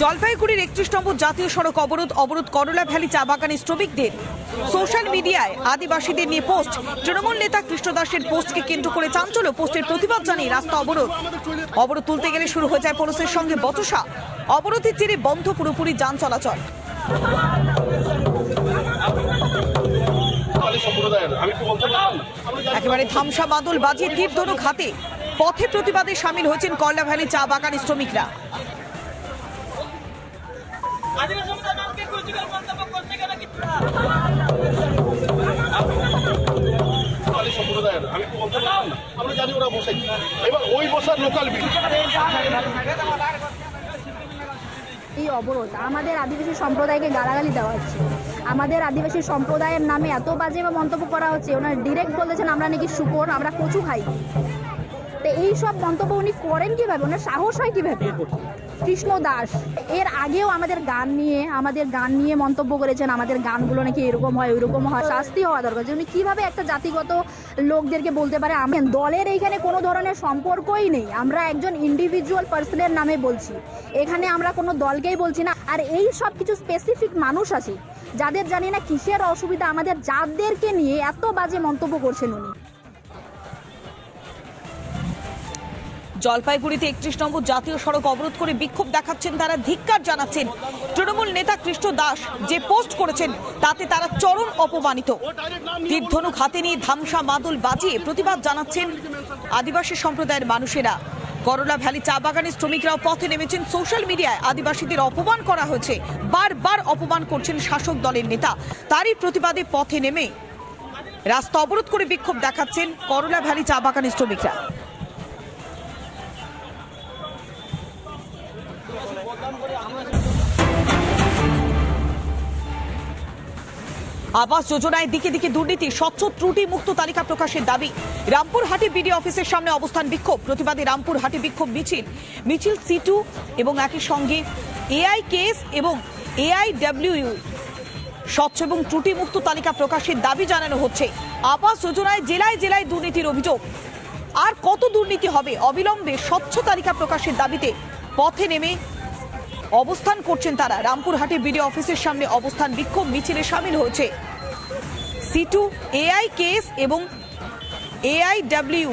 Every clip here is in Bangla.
জলপাইগুড়ির একত্রিশ নম্বর জাতীয় সড়ক অবরোধ অবরোধ করলা ভ্যালি চা বাগানের শ্রমিকদের। সোশ্যাল মিডিয়ায় আদিবাসীদের নিয়ে পোস্ট। তৃণমূল নেতা কৃষ্ণ দাসের পোস্টকে কেন্দ্র করে চাঞ্চল্য, পোস্টের প্রতিবাদ জানিয়ে রাস্তা অবরোধ। অবরোধ তুলতে গেলে শুরু হয়ে যায় পুলিশের সঙ্গে বচসা। অবরোধের জেরে বন্ধ পুরোপুরি যান চলাচল। একেবারে ধামসা বাদল বাজিয়ে ধনুক হাতে। পথে প্রতিবাদে সামিল হয়েছেন করলা ভ্যালি চা বাগানের শ্রমিকরা। এই অবরোধ আমাদের আদিবাসী সম্প্রদায়কে গালাগালি দেওয়া হচ্ছে। আমাদের আদিবাসী সম্প্রদায়ের নামে এত বাজে বা মন্তব্য করা হচ্ছে, ওনারা ডিরেক্ট বলেছেন, আমরা নাকি শুকর, আমরা কচু খাই। তো এই সব মন্তব্য উনি করেন কীভাবে? ওনার সাহস হয় কীভাবে? কৃষ্ণ দাস, এর আগেও আমাদের গান নিয়ে, আমাদের গান নিয়ে মন্তব্য করেছেন। আমাদের গানগুলো নাকি এরকম হয়, ওইরকম হয়। শাস্তি হওয়া দরকার। যে উনি কীভাবে একটা জাতিগত লোকদেরকে বলতে পারে, আমি দলের এইখানে কোনো ধরনের সম্পর্কই নেই। আমরা একজন ইন্ডিভিজুয়াল পার্সনের নামে বলছি। এখানে আমরা কোনো দলকেই বলছি না। আর এই সব কিছু স্পেসিফিক মানুষ আছে, যাদের জানি না কিসের অসুবিধা, আমাদের যাদেরকে নিয়ে এত বাজে মন্তব্য করছেন উনি। জলপাইগুড়িতে একত্রিশ নম্বর জাতীয় সড়ক অবরোধ করে বিক্ষোভ দেখাচ্ছেন তারা, ধিক্কার জানাচ্ছেন। তৃণমূল নেতা কৃষ্ণ দাস যে পোস্ট করেছেন, তাতে তারা চরম অপমানিত। তীর্ধনুক হাতে নিয়ে ধামসা মাদল বাজিয়ে প্রতিবাদ জানাচ্ছেন আদিবাসী সম্প্রদায়ের মানুষেরা। করলা ভ্যালি চা বাগানের শ্রমিকরাও পথে নেমেছেন। সোশ্যাল মিডিয়ায় আদিবাসীদের অপমান করা হয়েছে। বারবার অপমান করছেন শাসক দলের নেতা। তারই প্রতিবাদে পথে নেমে রাস্তা অবরোধ করে বিক্ষোভ দেখাচ্ছেন করলা ভ্যালি চা বাগানের শ্রমিকরা। আবাস যোজনায় দিকে দিকে দুর্নীতি, স্বচ্ছ ত্রুটি মুক্ত তালিকা প্রকাশের দাবি। রামপুরহাটি বিডি অফিসের সামনে অবস্থান বিক্ষোভ। প্রতিবাদে রামপুরহাটি বিক্ষোভ মিছিল। মিছিল সি টু এবং একই সঙ্গে এআই কেস এবং এআইডব্লিউ স্বচ্ছ এবং ত্রুটি মুক্ত তালিকা প্রকাশের দাবি জানানো হচ্ছে। আবাস যোজনায় জেলায় জেলায় দুর্নীতির অভিযোগ। আর কত দুর্নীতি হবে? অবিলম্বে স্বচ্ছ তালিকা প্রকাশের দাবিতে পথে নেমে অবস্থান করছেন তারা। রামপুরহাটে বিডি অফিসের সামনে অবস্থান বিক্ষোভ মিছিলে সামিল হয়েছে। সিটু এআই কেস এবং এআইডব্লিউ।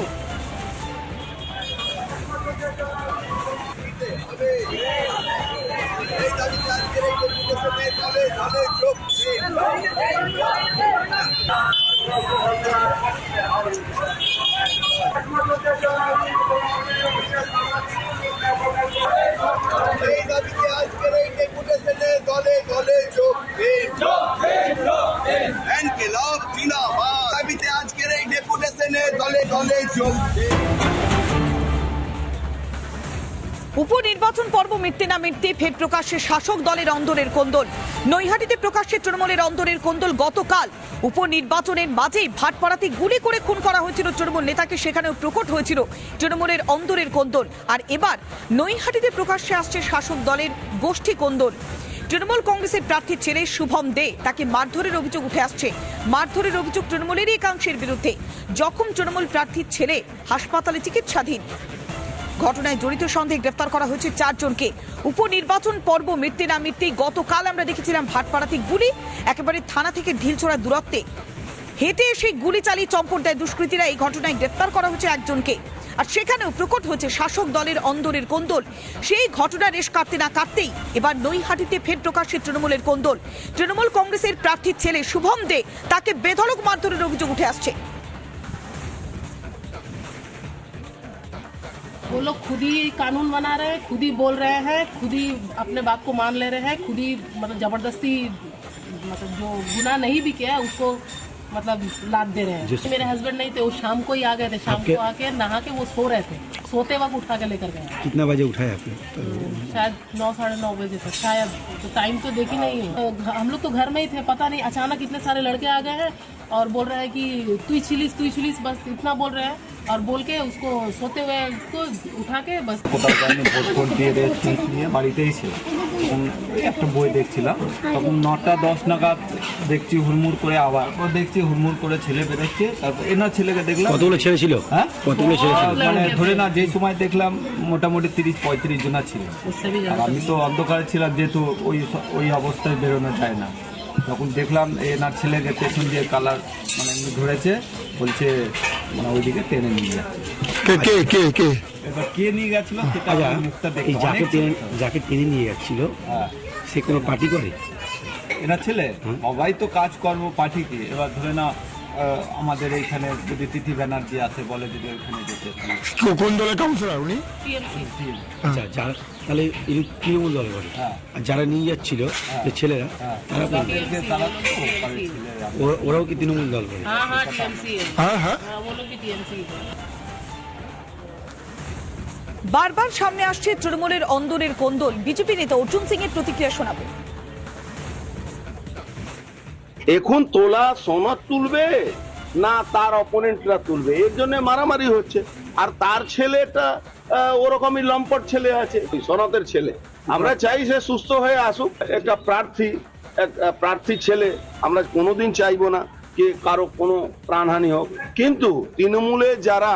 এই উপনির্বাচন পর্ব মিটতে না মিটতে ফের প্রকাশ্যে শাসক দলের অন্দরের কোন্দল। নৈহাটিতে প্রকাশ্যে তৃণমূলের অন্দরের কোন্দল গতকাল। উপনির্বাচনের মাঝেই ভাটপাড়াতে গুলি করে খুন করা হয়েছিল তৃণমূল নেতাকে, সেখানেও প্রকট হয়েছিল তৃণমূলের অন্দরের কোন্দল। আর এবার নৈহাটিতে প্রকাশ্যে আসছে শাসক দলের গোষ্ঠী কোন্দল। তৃণমূল কংগ্রেসের প্রার্থীর ছেলে শুভম দে তাকে মারধরের অভিযোগ উঠে আসছে। মারধরের অভিযোগ তৃণমূলেরই একাংশের বিরুদ্ধে। জখম তৃণমূল প্রার্থীর ছেলে হাসপাতালে চিকিৎসাধীন ঘটনায় জড়িত সন্দেহে গ্রেফতার করা হয়েছে চারজনকে। উপনির্বাচন পর্ব মিটতে না মিটতেই গতকাল আমরা দেখেছিলাম ভাটপাড়াতে গুলি, একেবারে থানা থেকে ঢিলছোড়া দূরত্বে। হেঁটে এসে গুলি চালিয়ে চম্পট দেয় দুষ্কৃতীরা, এই ঘটনায় গ্রেফতার করা হয়েছে একজনকে। আর সেখানেও প্রকট হয়েছে শাসক দলের অন্দরের কোন্দল। সেই ঘটনা রেশ কাটতে না কাটতেই এবার নৈহাটিতে ফের প্রকাশ্যে তৃণমূলের কোন্দল। তৃণমূল কংগ্রেসের প্রার্থীর ছেলে শুভম দে তাকে বেধড়ক মারধরের অভিযোগ উঠে আসছে। वो लोग खुद ही कानून बना रहे हैं खुद ही बोल रहे हैं खुद ही अपने बात को मान ले रहे हैं खुद ही मतलब ज़बरदस्ती मतलब जो गुना नहीं भी किया है उसको मतलब लाद दे रहे हैं। मेरे हस्बैंड नहीं थे वो शाम को ही आ गए थे शाम को आके नहा के वो सो रहे थे सोते वक्त उठा के लेकर गए। कितना बजे उठाए आपने? शायद नौ साढ़े नौ बजे तक शायद तो टाइम तो देखी नहीं है। तो हम लोग तो घर में ही थे पता नहीं अचानक इतने सारे लड़के आ गए हैं और बोल रहे हैं कि तू चिलीस तू चिलीस बस इतना बोल रहे हैं। और बोल के उसको सोते हुए उसको उठा के बस কোথাও যায়নি ভোট ফোট দিয়ে রেস্ট নিয়ে বাড়িতেই ছিল তখন একটা বই দেখছিলাম তখন নটা দশ নাগাদ দেখছি হুড়মুড় করে আবার ও দেখছি হুড়মুড় করে ছেলে বেরোচ্ছে তারপর এনার ছেলেকে দেখলাম কতগুলো ছেলে ছিল হ্যাঁ কতগুলো ছেলে ছিল মানে ধরে না যে সময় দেখলাম মোটামুটি তিরিশ পঁয়ত্রিশ জনা ছিল उससे भी আর ज्यादा আমি তো অন্ধকারে ছিলাম যেহেতু ওই ওই অবস্থায় বেরোনো যায় না তখন দেখলাম এনার ছেলেকে পেছন দিয়ে কালার মানে এমনি ধরেছে বলছে মানে ওইদিকে টেনে নিয়ে যাচ্ছে। কে কে কে কে? এবার কে নিয়ে গেছিল সেটা আচ্ছা মুখটা দেখি এই যাকে টেনে যাকে টেনে নিয়ে যাচ্ছিল হ্যাঁ। সে কোনো পার্টি করে? এরা ছেলে। সবাই তো কাজ কর্ম কি এবার ধরে না আমাদের এইখানে যদি তিথি ব্যানার্জি আছে বলে যদি ওইখানে যেতে কোন দলের কাউন্সিলর উনি? আচ্ছা যারা তাহলে তৃণমূল দল করে হ্যাঁ। আর যারা নিয়ে যাচ্ছিল হ্যাঁ। যে ছেলেরা হ্যাঁ। তারা ওরাও কি তৃণমূল দল করে হ্যাঁ হ্যাঁ বারবার সামনে আসছে তৃণমূলের অন্দরের কোন্দল। বিজেপি নেতা অর্জুন সিং এর প্রতিক্রিয়া শোনাবে। এখন তোলা সনদ তুলবে না তার অপোনেন্টরা তুলবে? এর জন্য মারামারি হচ্ছে। আর তার ছেলেটা ওরকমই লম্পট ছেলে আছে। ওই সনদের ছেলে। আমরা চাই সে সুস্থ হয়ে আসুক। একটা প্রার্থী, এক প্রার্থী ছেলে আমরা কোনোদিন চাইব না যে কারও কোনো প্রাণহানি হোক। কিন্তু তৃণমূলে যারা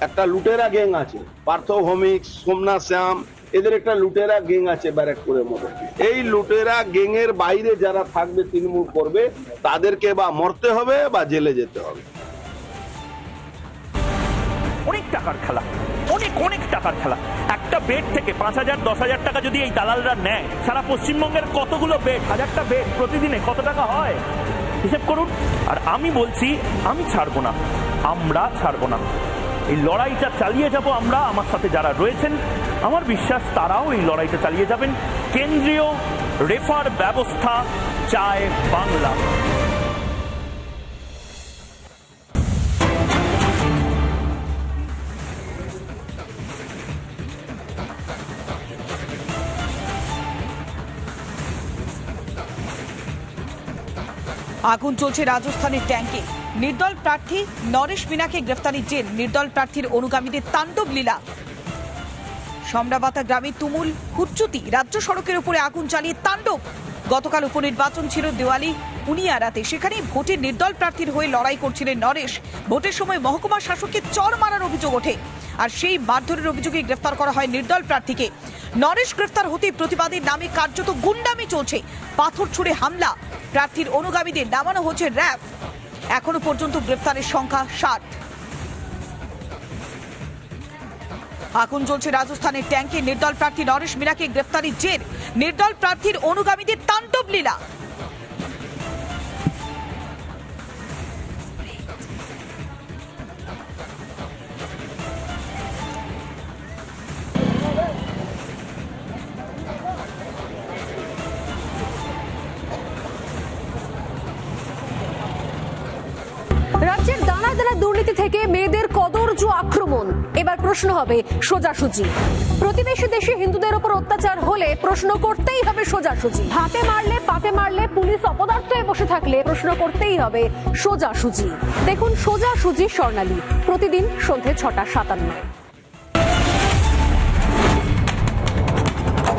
একটা লুটেরা গ্যাং আছে, পার্থ ভৌমিক সোমনাথ শ্যাম এদের একটা লুটেরা গ্যাং আছে ব্যারাকপুরের মধ্যে। এই লুটেরা গ্যাংয়ের বাইরে যারা থাকবে, তৃণমূল করবে, তাদেরকে বা মরতে হবে বা জেলে যেতে হবে। অনেক টাকার খেলা, অনেক অনেক টাকার খেলা। একটা বেড থেকে পাঁচ হাজার, দশ হাজার টাকা যদি এই দালালরা নেয়, সারা পশ্চিমবঙ্গের কতগুলো বেড হাজারটা বেড প্রতিদিনে কত টাকা হয়? হিসেব করুন। আর আমি বলছি, আমি ছাড়বো না, আমরা ছাড়বো না। এই লড়াইটা চালিয়ে যাব আমরা, আমার সাথে যারা রয়েছেন। আমার বিশ্বাস তারাও এই লড়াইটা চালিয়ে যাবেন। কেন্দ্রীয় রেফার ব্যবস্থা চায় বাংলা। আগুন চলছে রাজস্থানের ট্যাঙ্কে। নির্দল প্রার্থী নরেশ মিনাকে গ্রেফতারি জেল। নির্দল প্রার্থীর অনুগামীদের তাণ্ডব লীলা। সমরাবাতা গ্রামে তুমুল হুচ্চুতি রাজ্য সড়কের উপরে আগুন চালিয়ে তাণ্ডব। গতকাল উপনির্বাচন ছিল দেওয়ালি উনিয়ারাতে। সেখানে ভোটে নির্দল প্রার্থীর হয়ে লড়াই করছিলেন নরেশ। ভোটের সময় মহকুমা শাসককে চর মারার অভিযোগ ওঠে। আর সেই মারধরের অভিযোগে গ্রেফতার করা হয় নির্দল প্রার্থীকে। নরেশ গ্রেফতার হতে প্রতিবাদের নামে কার্যত গুন্ডামি চলছে। পাথর ছুড়ে হামলা। প্রার্থীর অনুগামীদের নামানো হচ্ছে র্যাব। এখনও পর্যন্ত গ্রেফতারের সংখ্যা ষাট। আগুন জ্বলছে রাজস্থানের ট্যাঙ্কে নির্দল প্রার্থী নরেশ মিনাকে গ্রেফতারির জের। নির্দল প্রার্থীর অনুগামীদের তাণ্ডব লীলা। দানায় থেকে মেয়েদের কদর্য আক্রমণ। এবার প্রশ্ন হবে সোজাসুজি। প্রতিবেশী দেশে হিন্দুদের উপর অত্যাচার হলে প্রশ্ন করতেই হবে সোজাসুজি। হাতে মারলে পাতে মারলে পুলিশ অপদার্থ হয়ে বসে থাকলে প্রশ্ন করতেই হবে সোজাসুজি। দেখুন সোজাসুজি স্বর্ণালী। প্রতিদিন সন্ধে ছটা সাতান্ন।